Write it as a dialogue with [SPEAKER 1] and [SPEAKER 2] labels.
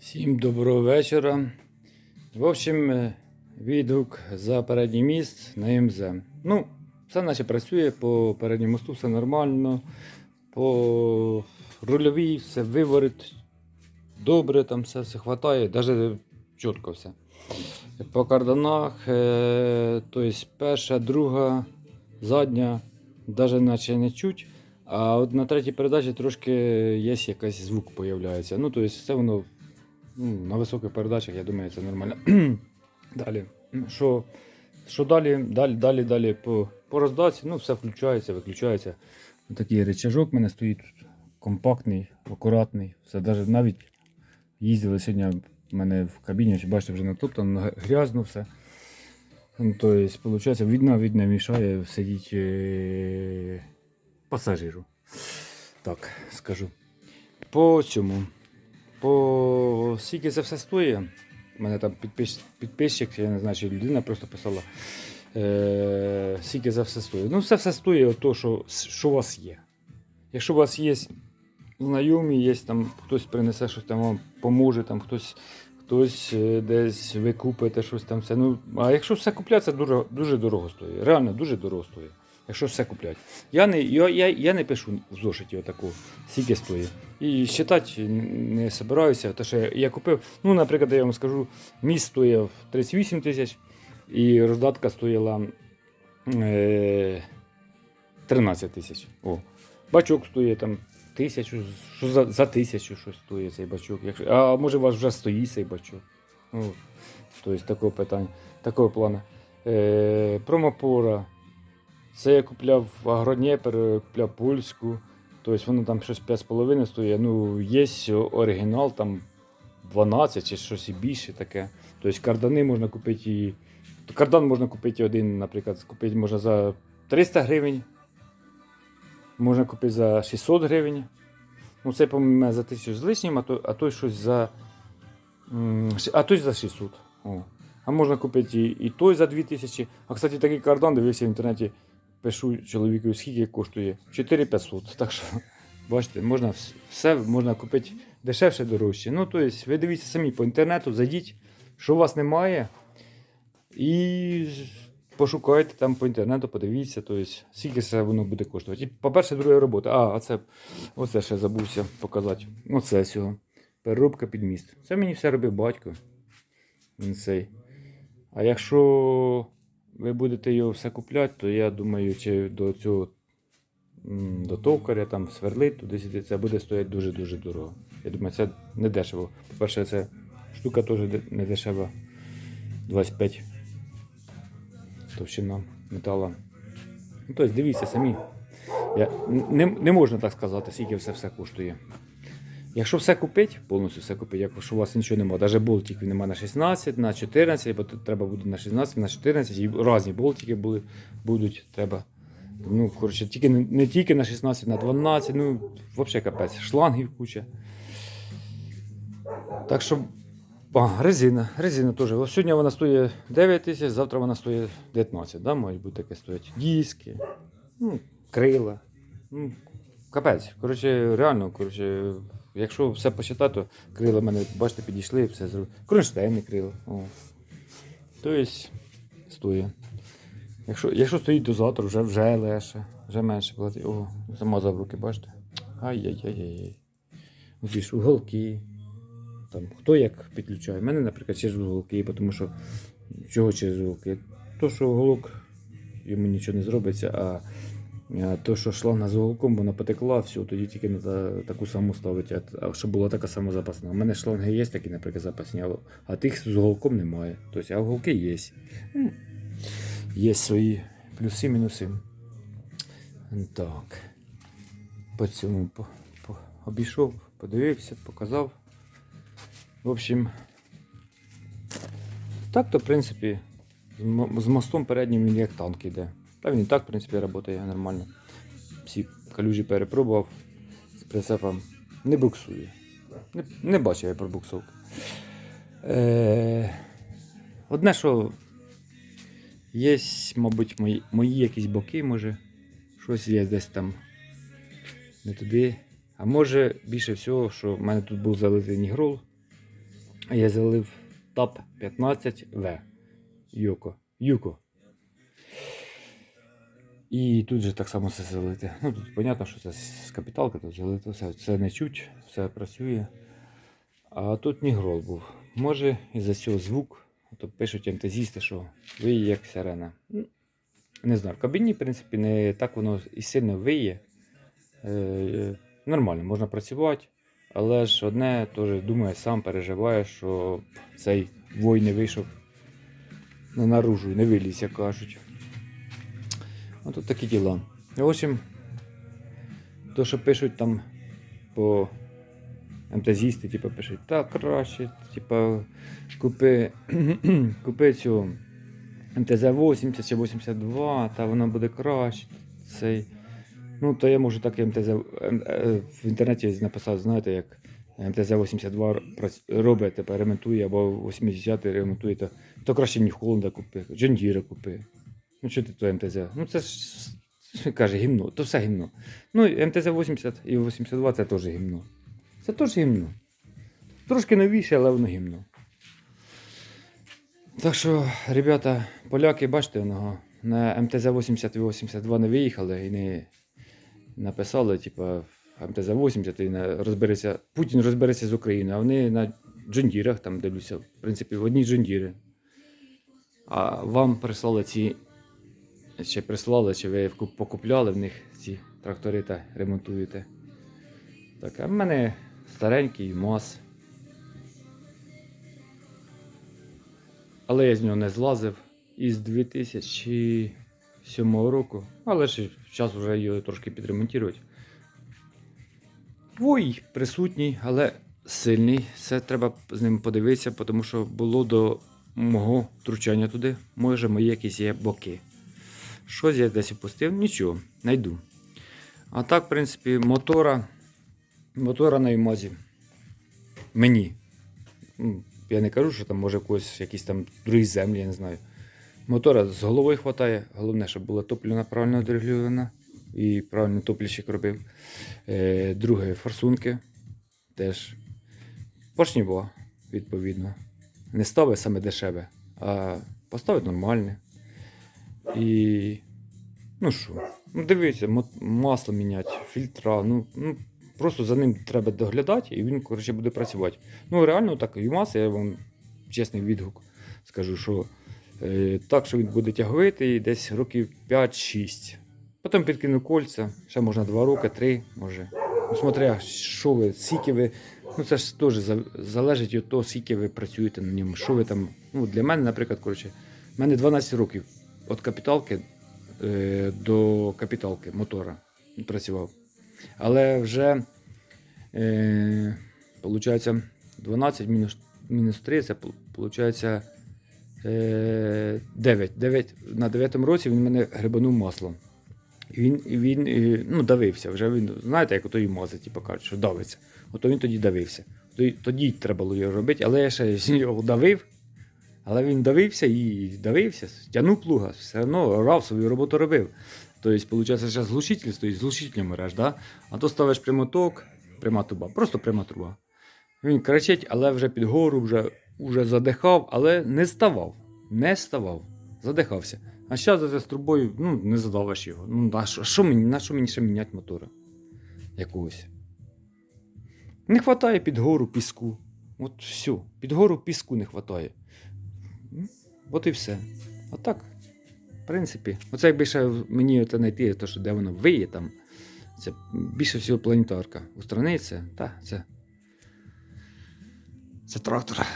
[SPEAKER 1] Всім доброго вечора. В общем, е, відгук за передній міст на МЗ. Ну, все наче працює, по передньому мосту все нормально. По рульовій все виворить добре, там все, все хватає, навіть чітко все. По карданах, е, тобто перша, друга, задня, навіть наче не чуть. А от на третій передачі трошки є якийсь звук з'являється. Ну, тобто це воно на високих передачах, я думаю, це нормально. далі. Що, що далі, далі, далі, далі по, по роздачі, ну, все включається, виключається. Такий речажок в мене стоїть тут компактний, акуратний. Все навіть, навіть їздили сьогодні в мене в кабіні, бачите, вже натоптано, грязно все. Ну, Тобто, виходить, видно, видно, мішає сидіти е, пасажиру. Так, скажу. По цьому. По скільки це все стоїть? У мене там підпис... підписчик, я не знаю, чи людина просто писала. Е... Скільки це все стоїть. Ну, все все стоїть то, що, що у вас є. Якщо у вас є знайомі, є там хтось принесе щось там вам поможе, там хтось, хтось е, десь ви купите щось там все. Ну, а якщо все купляти, це дуже, дуже дорого стоїть. Реально дуже дорого стоїть. Якщо все купляти. Я не, я, я, я не пишу в зошиті отаку, скільки стоїть. І считати не збираюся. Те, що я, купив, ну, наприклад, я вам скажу, міст стояв 38 тисяч, і роздатка стоїла е, 13 тисяч. О. Бачок стоїть там тисячу, що за, за тисячу щось стоїть цей бачок. Якщо, а може у вас вже стоїть цей бачок. Тобто такого питання, такого плану. Е, промопора. Це я купляв Агронєпер, купляв польську. Тобто воно там щось 5,5 стоїть. Ну, є оригінал, там 12 чи щось і більше таке. Тобто кардани можна купити і. Кардан можна купити один, наприклад, купити можна за 300 гривень. Можна купити за 600 гривень. Ну, це, по-моєму, за 1000 з лишнім, а то, а той щось за. А той за 600. О. А можна купити і, і той за 2000. А кстати, такий кардан дивився в інтернеті. Пишу чоловіку, скільки коштує? 4500. Так що, бачите, можна все можна купити дешевше, дорожче. Ну, тобто, ви дивіться самі по інтернету, зайдіть, що у вас немає. І пошукайте там по інтернету, подивіться, тобто, скільки це воно буде коштувати. І, по-перше, друга робота. А, а це оце ще забувся показати. Оце цього. Переробка під міст. Це мені все робив батько. Він цей. А якщо ви будете його все купляти, то я думаю, чи до цього до товкаря там сверлить, туди сюди це буде стояти дуже-дуже дорого. Я думаю, це не дешево. По-перше, це штука теж не дешева. 25 товщина метала. Ну, тобто, дивіться самі. Я, не, не можна так сказати, скільки все все коштує. Якщо все купити, повністю все купити, якщо у вас нічого немає, навіть болтиків немає на 16, на 14, бо треба буде на 16, на 14, і різні болтики були, будуть, треба. Ну, коротше, тільки, не, тільки на 16, на 12, ну, взагалі капець, шлангів куча. Так що, а, резина, резина теж. Ось сьогодні вона стоїть 9 тисяч, завтра вона стоїть 19, да, мають бути таке стоять. Диски, ну, крила. Ну, капець. Коротше, реально, коротше, якщо все посчитати, то крила в мене, бачите, підійшли, все зробили. Кронштейни крила. О. Тобто, стоїть. Якщо, якщо стоїть дозатор, вже, вже легше, вже менше платить. О, замазав руки, бачите? Ай-яй-яй-яй. Ж уголки. Там, хто як підключає. У мене, наприклад, через уголки, тому що чого через уголки? То, що уголок йому нічого не зробиться, а то, що шланга з уголком, вона потекла, все, тоді тільки треба таку саму ставити, а, щоб була така сама запасна. У мене шланги є такі, наприклад, запасні, а- тих з уголком немає. Тобто, а уголки є. Є свої плюси, мінуси. Так. По цьому по, по, обійшов, подивився, показав. В общем, так то, в принципі, з мостом переднім він як танк іде. Та він і так, в принципі, працює нормально. Всі калюжі перепробував з прицепом. Не буксує. Не, не бачив я пробуксовки. Е, одне, що є, мабуть, мої, мої якісь боки, може, щось є десь там не туди. А може більше всього, що в мене тут був залитий нігрол. Я залив ТАП 15В. Юко. Юко. І тут же так само все залити. Ну тут зрозуміло, що це з капіталки, тут залито все. Це не чуть, все працює. А тут мігрол був. Може, із-за цього звук, то пишуть МТЗісти, що виє як сирена. Ну, Не знаю, в кабіні, в принципі, не так воно і сильно виє. Е, нормально, можна працювати. Але ж одне теж думаю, сам переживаю, що цей вой не вийшов на наружу, не виліз, як кажуть. Тут такі діла. В общем, то, що пишуть там по МТЗісти, типу, пишуть, так краще, типу, купи, купи цю МТЗ-80 чи 82, та воно буде краще. Цей. Ну, то я можу так МТЗ е, в інтернеті написати, знаєте, як МТЗ-82 робить, типу, ремонтує, або 80 ремонтує, то, то краще New Holland купи, Deere купи. Ну, що ти то МТЗ? Ну, це ж каже, гімно, то все гімно. Ну, і МТЗ-80 і 82 це теж гімно. Це теж гімно. Трошки новіше, але воно гімно. Так що, ребята, поляки, бачите, воно на МТЗ-80 і 82 не виїхали і не написали, типа, МТЗ-80 і не розбереться, Путін розбереться з Україною, а вони на джондірах там дивлюся, в принципі, в одній джондіри. А вам прислали ці, чи прислали, чи ви покупляли в них ці трактори та ремонтуєте. Так, а в мене старенький МАЗ. Але я з нього не злазив із 2007 року. Але ж час вже його трошки підремонтувати. Вой присутній, але сильний. Це треба з ним подивитися, тому що було до мого втручання туди. Може, мої якісь є боки. Щось я десь опустив, нічого, знайду. А так, в принципі, мотора. Мотора на імазі. Мені. Ну, Я не кажу, що там може когось якісь там другі землі, я не знаю. Мотора з головою вистачає. Головне, щоб була топлена правильно дорегульована і правильно топліщик робив. Е, друге форсунки. Теж поршнево, відповідно. Не ставить саме дешеве, а поставить нормальне. І. Ну що, ну дивіться, масло міняти, фільтра. Ну, ну просто за ним треба доглядати, і він коротше, буде працювати. Ну, реально так, ЮМАС, я вам чесний відгук скажу, що е, так, що він буде тяговитий десь років 5-6. Потім підкину кольця, ще можна 2 роки, 3, може. Ну, смотря, що ви, скільки ви. Ну, це ж теж залежить від того, скільки ви працюєте на ньому. Що ви там. Ну, для мене, наприклад, коротше, в мене 12 років від капіталки е, до капіталки мотора працював. Але вже, е, виходить, 12 мінус, мінус 3, це виходить е, 9. 9. На 9 році він мене грибанув маслом. Він, він е, ну, давився. Вже він, знаєте, як ото і мози, типу, що давиться. Ото він тоді давився. Тоді, тоді треба було його робити, але я ще з нього давив. Але він давився і давився, тягнув плуга, все одно рав свою роботу робив. Тобто, виходить, зараз глушитель стоїть, з глушителем мереш, да? а то ставиш прямоток, пряма труба, просто пряма труба. Він кричить, але вже під гору, вже, вже задихав, але не ставав. Не ставав. Задихався. А зараз з трубою ну, не задавиш його. Ну, а що, що мені, на що мені ще міняти мотора? Якогось. Не вистачає під гору піску. От все. Під гору піску не вистачає. От і все. Отак. От в принципі, оце ще мені оце знайти, то, що де воно виє там. Це більше всього планетарка. Устраниться, та, це. Це трактор.